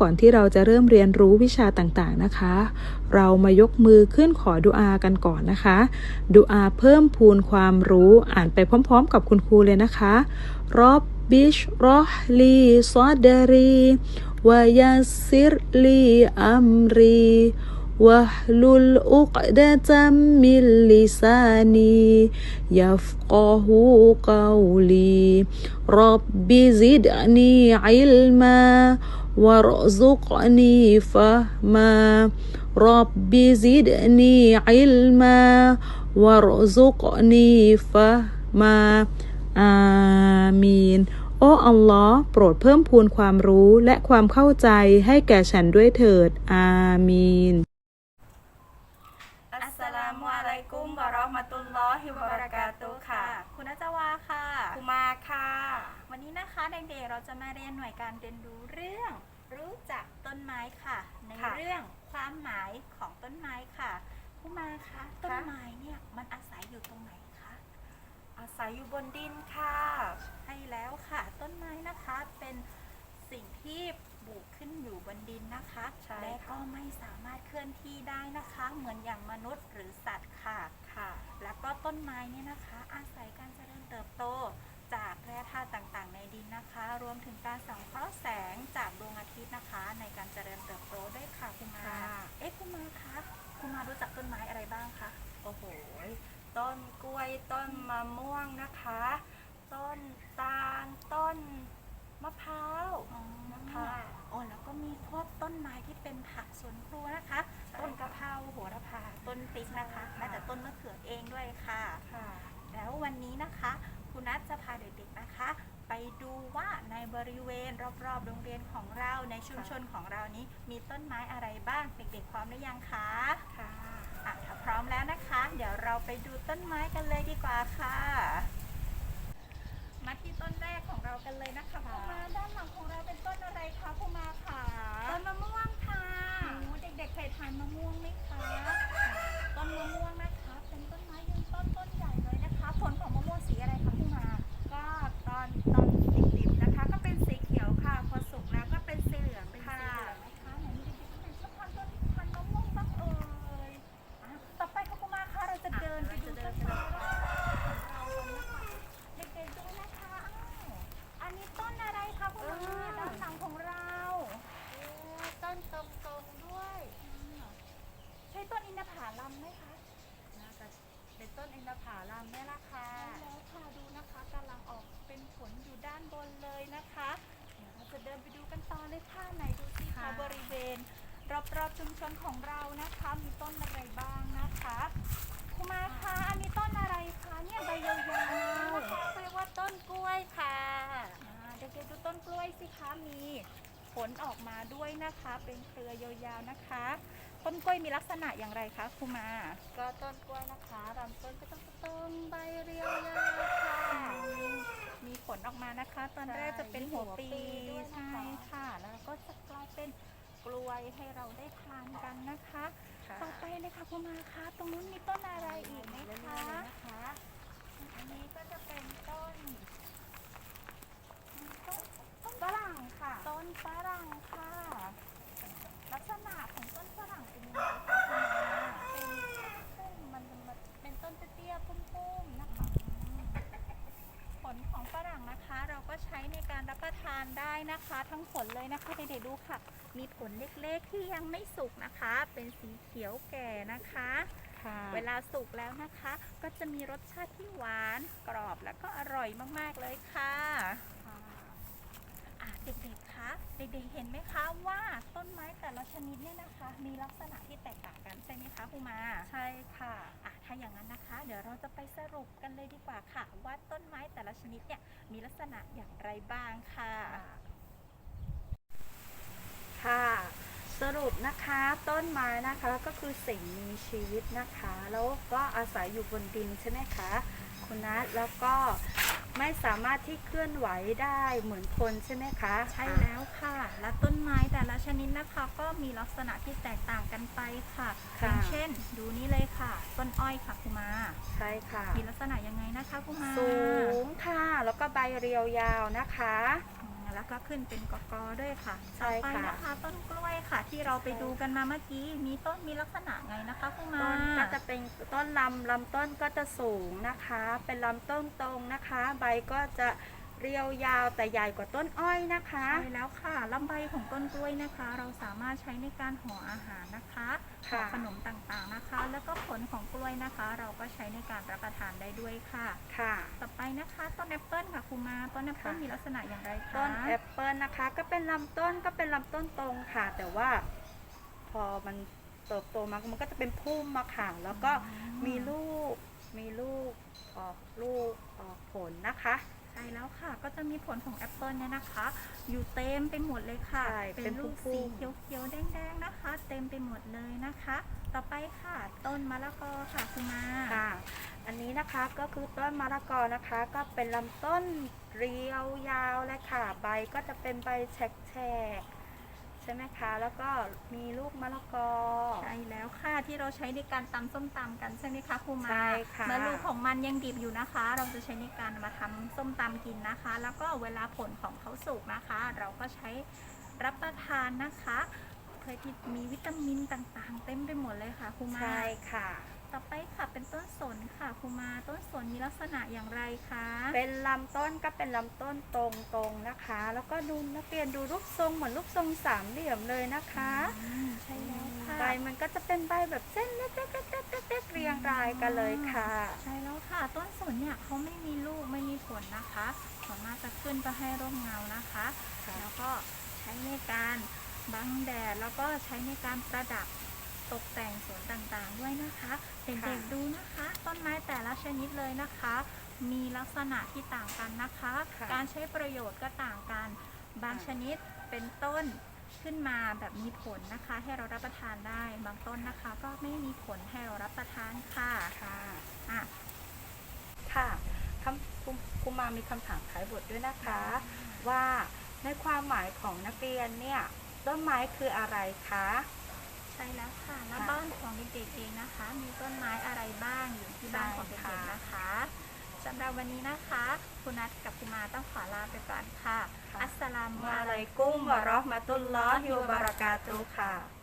ก่อนที่เราจะเริ่มเรียนรู้วิชาต่างๆนะคะ เรามายกมือขึ้นขอดุอากันก่อนนะคะดูอาเพิ่มพูนความรู้อ่านไปพร้อม ๆ กับคุณครูเลยนะคะรอบบิชรอฮลีซอดรีวายาซิรลีอัมรีวะลุลอุกดะตัมมิลลิซานียัฟกอฮูกาวลีรับบิซิดนีอิลมา وارزقني فهما رب زدني علما وارزقني فهما อามีน โอ้อัลลอฮ์โปรดเพิ่มพูนความรู้และความเข้าใจให้แก่ฉันด้วยเถิด อามีน เด็กๆเราจะมาเรียนหน่วยการเรียนรู้เรื่อง รู้จักต้นไม้ค่ะ ในค่ะ เรื่องความหมายของต้นไม้ค่ะผู้มาคะต้นไม้เนี่ยมันอาศัยอยู่ตรงไหนคะอาศัยอยู่บนดินค่ะ ใช่แล้วค่ะ ต้นไม้นะคะเป็นสิ่งที่ปลูกขึ้นอยู่บนดินนะคะใช่และค่ะก็ไม่สามารถเคลื่อนที่ได้นะคะ เหมือนอย่างมนุษย์หรือสัตว์ค่ะ ค่ะ แล้วก็ต้นไม้เนี่ยนะคะ อาศัยการเจริญเติบโต จากแร่ธาตุต่างๆ ในดินนะคะ รวมถึงการสังเคราะห์แสงจากดวงอาทิตย์นะคะ ในการเจริญเติบโตด้วยค่ะคุณมา ค่ะ เอ๊ะคุณมาคะคุณมารู้จักต้นไม้อะไรบ้างคะ โอ้โห ต้นกล้วย ต้นมะม่วงนะคะ ต้นตาล ต้นมะพร้าวอ๋อนะคะโอ้แล้วก็มีพวกต้นไม้ที่เป็นผักสวนครัวนะคะ ใช่ต้นกะเพราโหระพา ต้นพริกนะคะใช่ค่ะ แม้แต่ต้นมะเขือเองด้วยค่ะ ค่ะ แล้ววันนี้นะคะ คุณนัทจะพาเด็กๆนะคะ ไปดูว่าในบริเวณรอบๆ โรงเรียนของเราในชุมชนของเรานี้มีต้นไม้อะไรบ้างเด็กๆพร้อมหรือยังคะค่ะอะถ้าพร้อมแล้วนะคะ เดี๋ยวเราไปดูต้นไม้กันเลยดีกว่าค่ะ มาที่ต้นแรกของเรากันเลยนะคะผู้มาด้านหลังของเราเป็นต้นอะไรคะผู้มาค่ะต้นมะม่วงค่ะหนูเด็กๆเคยทานมะม่วงไหมคะต้นมะม่วงนะคะ เป็นต้นไม้ยืนต้นต้นใหญ่เลยนะคะ ผลของมะม่วงสีอะไรคะผู้มา ก็ตอนตอนดิบๆนะคะ ก็เป็นสีเขียวค่ะ พอสุกแล้วก็เป็นสีเหลือง เป็น ค่ะ สีเหลืองนะคะไหนมีเด็กๆคนไหนชอบทานต้นทานมะม่วงบ้างเอ่ยอะต่อไปค่ะผู้มาคะเราจะเดินไปดูต้นไม้ของเรากันนะคะเด็กๆดูนะคะอ้าวอันนี้ต้นอะไรคะผู้มาด้านหลังของเรา ต้นตรงๆด้วย ใช่ต้นอินทผลัมไหมคะ น่าจะเป็น ต้นอินทผลัมเนี่ยละค่ะใช่แล้วค่ะดูนะคะกำลังออกเป็นผลอยู่ด้านบนเลยนะคะ เดี๋ยวเราจะเดินไปดูกันต่อเลยค่ะไหนดูสิคะค่ะบริเวณรอบๆชุมชนของเรานะคะ มีต้นอะไรบ้างนะคะคุณมาคะอันนี้ต้นอะไรคะเนี่ยใบยาวเรียกว่าต้นกล้วยค่ะๆอ่าเด็กๆดูต้นกล้วยสิคะมีผลออกมาด้วยนะคะ เป็นเครือยาวๆนะคะ ต้นกล้วยมีลักษณะอย่างไรคะคุณมา ก็ต้นกล้วยนะคะลำต้นก็ต้องตรงใบเรียวยาวค่ะมีผลออกมานะคะ ตอนแรกจะเป็นหัวปีมีหัวปีด้วยนะคะใช่ค่ะ แล้วก็จะกลายเป็นกล้วยให้เราได้ทานกันนะคะ ต่อไปเลยค่ะคุณมาคะตรงนู้นมีต้นอะไรอีกไหมเรื่คะอยๆเลยนะคะอันนี้ก็จะเป็นต้นต้นต้นฝรั่งค่ะ ต้นฝรั่งค่ะ ลักษณะของต้นฝรั่งเป็นยังไงคะคุณมาเป็นพุ่มมันมันเป็นต้นเตี้ยๆพุ่มๆนะคะ ผลของฝรั่งนะคะ เราก็ใช้ในการรับประทานได้ นะคะทั้งผลเลยนะคะเด็กๆดูค่ะ มีผลเล็กๆที่ยังไม่สุกนะคะ เป็นสีเขียวแก่นะคะค่ะเวลาสุกแล้วนะคะ ก็จะมีรสชาติที่หวานกรอบแล้วก็อร่อยมากๆเลยค่ะอะเด็กๆคะเด็กๆเห็นไหมคะว่าต้นไม้แต่ละชนิดเนี่ยนะคะ มีลักษณะที่แตกต่างกันใช่ไหมคะครูมา ใช่ค่ะอะถ้าอย่างนั้นนะคะ เดี๋ยวเราจะไปสรุปกันเลยดีกว่าค่ะ ว่าต้นไม้แต่ละชนิดเนี่ยมีลักษณะอย่างไรบ้างค่ะ ค่ะ สรุปนะคะต้นไม้นะคะก็คือสิ่งมีชีวิตนะคะ แล้วก็อาศัยอยู่บนดินใช่ไหมคะคุณนัทแล้วก็ไม่สามารถที่เคลื่อนไหวได้เหมือนคนใช่ไหมคะ ใช่แล้วค่ะ และต้นไม้แต่ละชนิดนะคะก็มีลักษณะที่แตกต่างกันไปค่ะอค่ะย่างเช่น ดูนี่เลยค่ะ ต้นอ้อยค่ะคุณมา ใช่ค่ะ มีลักษณะยังไงนะคะคุณมาสูงค่ะ แล้วก็ใบเรียวยาวนะคะอืม แล้วก็ขึ้นเป็นกอกอด้วยค่ะใช่ต่อไปค่ะ นะคะต้นกล้วยค่ะ ที่เราไปดูกันมาเมื่อกี้ มีต้นมีลักษณะไงนะคะคุณมาต้นก็จะเป็นต้นลำลำต้นก็จะสูงนะคะ เป็นลำต้นตรงนะคะ ใบก็จะ เรียวยาวแต่ใหญ่กว่าต้นอ้อยนะคะ ใช่แล้วค่ะลำใบของต้นกล้วยนะคะ เราสามารถใช้ในการห่ออาหารนะคะห่อค่ะ ขนมต่างๆนะคะ แล้วก็ผลของกล้วยนะคะ เราก็ใช้ในการรับประทานได้ด้วยค่ะ ค่ะ ต่อไปนะคะต้นแอปเปิลค่ะครูมาต้นแอปเปิลค่ะ มีลักษณะอย่างไรคะต้นแอปเปิลนะคะ ก็เป็นลำต้นก็เป็นลำต้นตรงค่ะ แต่ว่าพอมันเติบโตมามันก็จะเป็นพุ่มมาค่ะ แล้วก็มีลูกมีลูกออกลูกออกผลนะคะ ใช่แล้วค่ะ ก็จะมีผลของแอปเปิลเนี่ยนะคะ อยู่เต็มไปหมดเลยค่ะ ใช่เป็เป็นนลูกพุ่สีมๆ เขียวๆแดงๆนะคะ เต็มไปหมดเลยนะคะ ต่อไปค่ะ ต้นมะละกอค่ะคุณมาค่ะ อันนี้นะคะก็คือต้นมะละกอนะคะ ก็เป็นลำต้นเรียวยาวเลยค่ะ ใบก็จะเป็นใบแฉกๆใช่ไหมคะ แล้วก็มีลูกมะละกอ ใช่แล้วค่ะที่เราใช้ในการตำส้มตำกันใช่ไหมคะครูมาใช่ค่ะเมื่อลูกของมันยังดิบอยู่นะคะ เราจะใช้ในการมาทำส้มตำกินนะคะ แล้วก็เวลาผลของเขาสุกนะคะ เราก็ใช้รับประทานนะคะเพื่อที่มีวิตามินต่างๆ เต็มไปหมดเลยค่ะครูมาใช่ค่ะ ต่อไปค่ะเป็นต้นสนค่ะครูมาต้นสนมีลักษณะอย่างไรคะเป็นลำต้นก็เป็นลำต้นตรงๆนะคะ แล้วก็ดูนักเรียนดูรูปทรงเหมือนรูปทรงสามเหลี่ยมเลยนะคะอืมใช่แล้วค่ะ ใบมันก็จะเป็นใบแบบเส้นเล็กๆๆๆๆเรียงรายกันเลยค่ะ ใช่แล้วค่ะ ต้นสนเนี่ยเขาไม่มีลูกไม่มีผลนะคะส่วนมากจะขึ้นก็ให้ร่มเงานะคะ ค่ะ แล้วก็ใช้ในการบังแดดแล้วก็ใช้ในการประดับ ตกแต่งสวนต่างๆ ด้วยนะคะเด็กๆดูนะคะ ต้นไม้แต่ละชนิดเลยนะคะ มีลักษณะที่ต่างกันนะคะ ค่ะการใช้ประโยชน์ก็ต่างกัน บางค่ะ ชนิดเป็นต้นขึ้นมาแบบมีผลนะคะ ให้เรารับประทานได้ บางต้นนะคะ ก็ไม่มีผลให้เรารับประทานค่ะค่ะอะ ค่ะคำคุณคุณมามีคำถามท้ายบทด้วยนะคะ ว่าในความหมายของนักเรียนเนี่ยต้นไม้คืออะไรคะ ใช่แล้วค่ะ แล้วค่ะบ้านของเด็กๆเองนะคะ มีต้นไม้อะไรบ้างอยู่ที่บ้านของเด็ใช่กค่ะๆนะคะสำหรับวันนี้นะคะคุณนัทกับคุณมาต้องขอลาไปก่อนค่ะค่ะอัสสลามุมาอะเลลัยยกุ้มวะเราะห์มะตุลลอฮิวะบะเราะกาตุฮ์ค่ะ